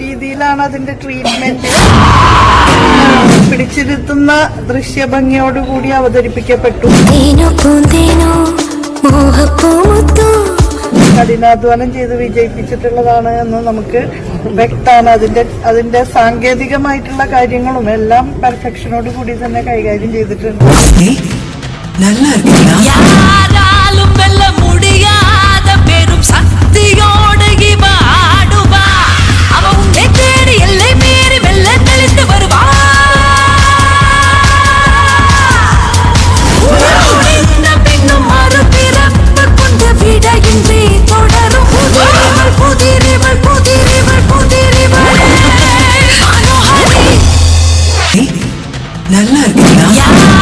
രീതിയിലാണ് അതിന്റെ ട്രീറ്റ്മെന്റ് പിടിച്ചിരുത്തുന്ന ദൃശ്യഭംഗിയോടുകൂടി അവതരിപ്പിക്കപ്പെട്ടു. കഠിനാധ്വാനം ചെയ്ത് വിജയിപ്പിച്ചിട്ടുള്ളതാണ് എന്ന് നമുക്ക് വ്യക്തമാണ്. അതിന്റെ അതിന്റെ സാങ്കേതികമായിട്ടുള്ള കാര്യങ്ങളും എല്ലാം പെർഫെക്ഷനോട് കൂടി തന്നെ കൈകാര്യം ചെയ്തിട്ടുണ്ട്. 那你呢